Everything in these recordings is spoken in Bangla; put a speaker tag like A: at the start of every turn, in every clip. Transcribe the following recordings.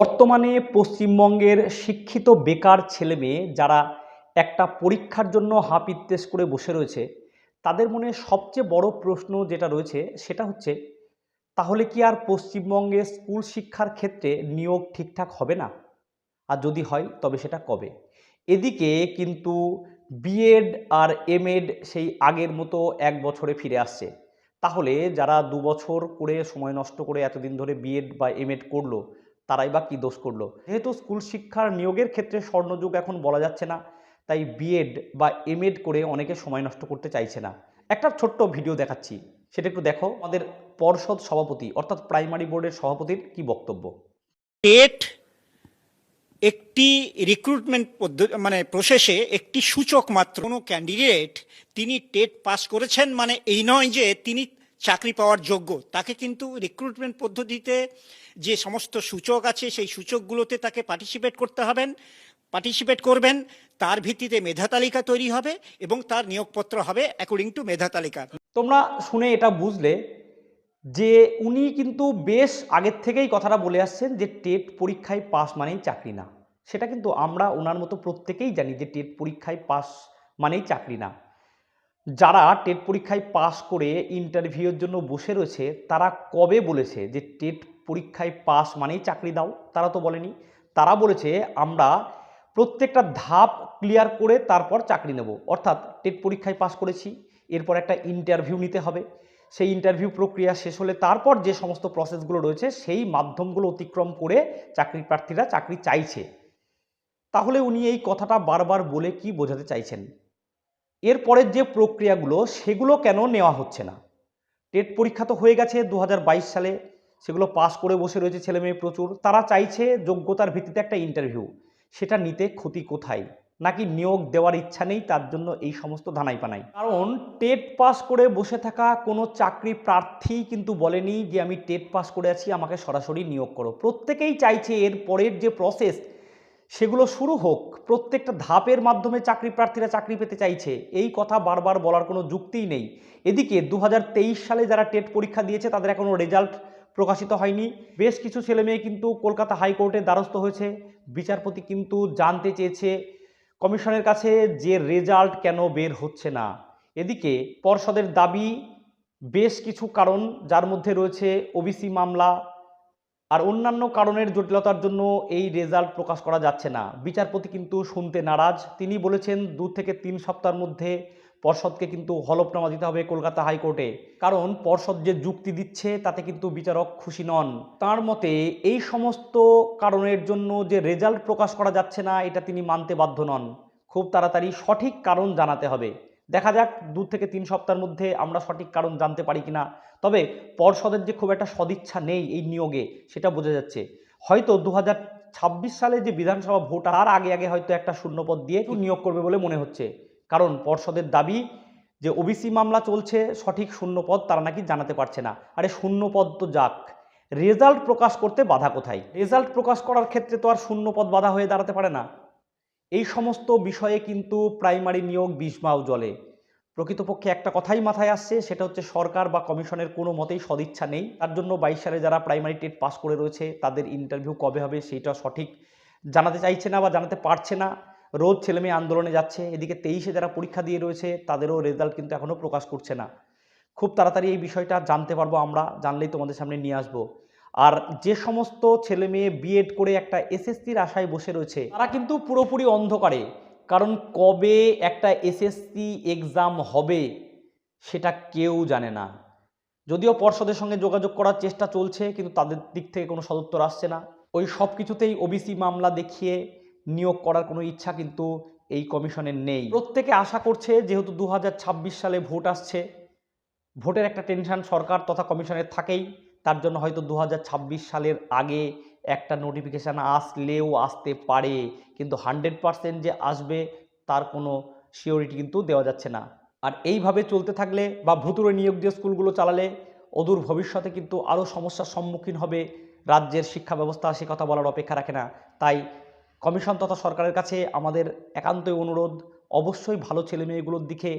A: বর্তমানে পশ্চিমবঙ্গের শিক্ষিত বেকার ছেলে মেয়ে যারা একটা পরীক্ষার জন্য হাপিত্তেশ করে বসে রয়েছে, তাদের মনে সবচেয়ে বড় প্রশ্ন যেটা রয়েছে সেটা হচ্ছে, তাহলে কি আর পশ্চিমবঙ্গে স্কুল শিক্ষার ক্ষেত্রে নিয়োগ ঠিকঠাক হবে না? আর যদি হয়, তবে সেটা কবে? এদিকে কিন্তু বিএড আর এমএড সেই আগের মতো এক বছরে ফিরে আসছে। তাহলে যারা দু বছর করে সময় নষ্ট করে এতদিন ধরে বিএড বা এমএড করল তারাই বা কী দোষ করল? যেহেতু স্কুল শিক্ষার নিয়োগের ক্ষেত্রে স্বর্ণযুগ এখন বলা যাচ্ছে না, তাই বিএড বা এমএড করে অনেকে সময় নষ্ট করতে চাইছে না। একটা ছোট্ট ভিডিও দেখাচ্ছি, সেটা একটু দেখো। আমাদের পর্ষদ সভাপতি, অর্থাৎ প্রাইমারি বোর্ডের সভাপতির কি বক্তব্য?
B: টেট একটি রিক্রুটমেন্ট পদ্ধতি মানে প্রসেসে একটি সূচক মাত্র। কোনো ক্যান্ডিডেট তিনি টেট পাস করেছেন মানে এই নয় যে তিনি চাকরি পাওয়ার যোগ্য। তাকে কিন্তু রিক্রুটমেন্ট পদ্ধতিতে যে সমস্ত সূচক আছে, সেই সূচকগুলোতে তাকে পার্টিসিপেট করতে হবেন। পার্টিসিপেট করবেন, তার ভিত্তিতে মেধা তালিকা তৈরি হবে এবং তার নিয়োগপত্র হবে অ্যাকর্ডিং টু মেধা তালিকা।
A: তোমরা শুনে এটা বুঝলে যে উনি কিন্তু বেশ আগের থেকেই কথাটা বলে আসছেন যে টেট পরীক্ষায় পাস মানেই চাকরি না। সেটা কিন্তু আমরা ওনার মতো প্রত্যেকেই জানি যে টেট পরীক্ষায় পাস মানেই চাকরি না। যারা টেট পরীক্ষায় পাস করে ইন্টারভিউর জন্য বসে রয়েছে, তারা কবে বলেছে যে টেট পরীক্ষায় পাস মানেই চাকরি দাও, তারা তো বলেনি। তারা বলেছে, আমরা প্রত্যেকটা ধাপ ক্লিয়ার করে তারপর চাকরি নেব। অর্থাৎ টেট পরীক্ষায় পাস করেছি, এরপর একটা ইন্টারভিউ নিতে হবে। সেই ইন্টারভিউ প্রক্রিয়া শেষ হলে তারপর যে সমস্ত প্রসেসগুলো রয়েছে, সেই মাধ্যমগুলো অতিক্রম করে চাকরি প্রার্থীরা চাকরি চাইছে। তাহলে উনি এই কথাটা বারবার বলে কি বোঝাতে চাইছেন? এরপরের যে প্রক্রিয়াগুলো, সেগুলো কেন নেওয়া হচ্ছে না? টেট পরীক্ষা তো হয়ে গেছে দু হাজার বাইশ সালে। সেগুলো পাস করে বসে রয়েছে ছেলে মেয়ে প্রচুর। তারা চাইছে যোগ্যতার ভিত্তিতে একটা ইন্টারভিউ সেটা নিতে ক্ষতি কোথায়? নাকি নিয়োগ দেওয়ার ইচ্ছা নেই, তার জন্য এই সমস্ত ধানাই পানাই কারণ টেট পাস করে বসে থাকা কোনো চাকরি প্রার্থী কিন্তু বলেনি যে, আমি টেট পাস করে আছি, আমাকে সরাসরি নিয়োগ করো। প্রত্যেকেই চাইছে এর পরের যে প্রসেস সেগুলো শুরু হোক। প্রত্যেকটা ধাপের মাধ্যমে চাকরি প্রার্থীরা চাকরি পেতে চাইছে। এই কথা বারবার বলার কোনো যুক্তিই নেই। এদিকে দু হাজার তেইশ সালে যারা টেট পরীক্ষা দিয়েছে, তাদের এখনও রেজাল্ট প্রকাশিত হয়নি। বেশ কিছু ছেলেমেয়ে কিন্তু কলকাতা হাইকোর্টের দ্বারস্থ হয়েছে। বিচারপতি কিন্তু জানতে চেয়েছে কমিশনের কাছে যে রেজাল্ট কেন বের হচ্ছে না। এদিকে পর্ষদের দাবি, বেশ কিছু কারণ যার মধ্যে রয়েছে ওবিসি মামলা আর অন্যান্য কারণের জটিলতার জন্য এই রেজাল্ট প্রকাশ করা যাচ্ছে না। বিচারপতি কিন্তু শুনতে নারাজ। তিনি বলেছেন, দু থেকে তিন সপ্তাহের মধ্যে পর্ষদকে কিন্তু হলফনামা দিতে হবে কলকাতা হাইকোর্টে। কারণ পর্ষদ যে যুক্তি দিচ্ছে, তাতে কিন্তু বিচারক খুশি নন। তার মতে, এই সমস্ত কারণের জন্য যে রেজাল্ট প্রকাশ করা যাচ্ছে না, এটা তিনি মানতে বাধ্য নন। খুব তাড়াতাড়ি সঠিক কারণ জানাতে হবে। দেখা যাক, দু থেকে তিন সপ্তাহের মধ্যে আমরা সঠিক কারণ জানতে পারি কিনা। তবে পর্ষদের যে খুব একটা সদিচ্ছা নেই এই নিয়োগে, সেটা বোঝা যাচ্ছে। হয়তো দু ছাব্বিশ সালে যে বিধানসভা ভোট, তার আগে আগে হয়তো একটা শূন্যপদ দিয়ে নিয়োগ করবে বলে মনে হচ্ছে। কারণ পর্ষদের দাবি যে ওবিসি মামলা চলছে, সঠিক শূন্যপদ তারা নাকি জানাতে পারছে না। আরে শূন্যপদ তো যাক। রেজাল্ট প্রকাশ করতে বাধা কোথায়? রেজাল্ট প্রকাশ করার ক্ষেত্রে তো আর শূন্যপদ বাধা হয়ে দাঁড়াতে পারে না। এই সমস্ত বিষয়ে কিন্তু প্রাইমারি নিয়োগ বিষমাও জলে। প্রকৃতপক্ষে একটা কথাই মাথায় আসছে, সেটা হচ্ছে সরকার বা কমিশনের কোনো মতেই সদিচ্ছা নেই। তার জন্য বাইশ সালে যারা প্রাইমারি টেট পাস করে রয়েছে, তাদের ইন্টারভিউ কবে হবে সেইটা সঠিক জানাতে চাইছে না বা জানাতে পারছে না। রোজ ছেলেমেয়ে আন্দোলনে যাচ্ছে, এদিকে তেইশে যারা পরীক্ষা দিয়ে রয়েছে, তাদেরও রেজাল্ট কিন্তু এখনও প্রকাশ করছে না। খুব তাড়াতাড়ি এই বিষয়টা জানতে পারব আমরা, জানলেই তোমাদের সামনে নিয়ে আসব। আর যে সমস্ত ছেলে মেয়ে বিএড করে একটা এসএসসির আশায় বসে রয়েছে, তারা কিন্তু পুরোপুরি অন্ধকারে। কারণ কবে একটা এসএসসি এক্সাম হবে, সেটা কেউ জানে না। যদিও পর্ষদের সঙ্গে যোগাযোগ করার চেষ্টা চলছে, কিন্তু তাদের দিক থেকে কোনো সদুত্তর আসছে না। ওই সব কিছুতেই ওবিসি মামলা দেখিয়ে নিয়োগ করার কোনো ইচ্ছা কিন্তু এই কমিশনের নেই। প্রত্যেকে আশা করছে যেহেতু দু হাজার ছাব্বিশ সালে ভোট আসছে, ভোটের একটা টেনশন সরকার তথা কমিশনের থাকেই, তার জন্য হয়তো দু হাজার ছাব্বিশ সালের আগে একটা নোটিফিকেশান আসলেও আসতে পারে, কিন্তু হান্ড্রেড পারসেন্ট যে আসবে তার কোনো সিওরিটি কিন্তু দেওয়া যাচ্ছে না। আর এইভাবে চলতে থাকলে বা ভুতুরে নিয়োগ দিয়ে স্কুলগুলো চালালে অদূর ভবিষ্যতে কিন্তু আরও সমস্যার সম্মুখীন হবে রাজ্যের শিক্ষা ব্যবস্থা সে কথা বলার অপেক্ষা রাখে না। তাই কমিশন তথা সরকারের কাছে আমাদের একান্তই অনুরোধ, অবশ্যই ভালো ছেলেমেয়েগুলোর দিকে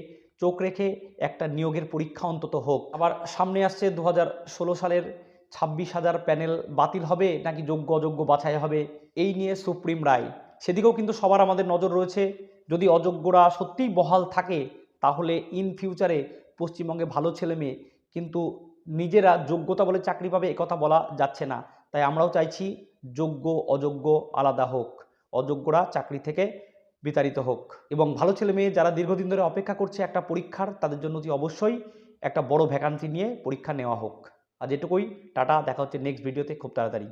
A: চোখ রেখে একটা নিয়োগের পরীক্ষা অন্তত হোক। আবার সামনে আসছে দু হাজার ষোলো সালের ছাব্বিশ হাজার প্যানেল বাতিল হবে নাকি যোগ্য অযোগ্য বাছাই হবে, এই নিয়ে সুপ্রিম রায়। সেদিকেও কিন্তু সবার আমাদের নজর রয়েছে। যদি অযোগ্যরা সত্যিই বহাল থাকে, তাহলে ইন ফিউচারে পশ্চিমবঙ্গে ভালো ছেলে মেয়ে কিন্তু নিজেরা যোগ্যতা বলে চাকরি পাবে একথা বলা যাচ্ছে না। তাই আমরাও চাইছি যোগ্য, অযোগ্য আলাদা হোক। অযোগ্যরা চাকরি থেকে বিতাড়িত হোক। এবং ভালো ছেলে মেয়ে যারা দীর্ঘদিন ধরে অপেক্ষা করছে একটা পরীক্ষার, তাদের জন্য অতি অবশ্যই একটা বড় ভ্যাকান্সি নিয়ে পরীক্ষা নেওয়া হোক। আজ এটুকুই, টাটা, দেখা হচ্ছে নেক্সট ভিডিওতে খুব তাড়াতাড়ি।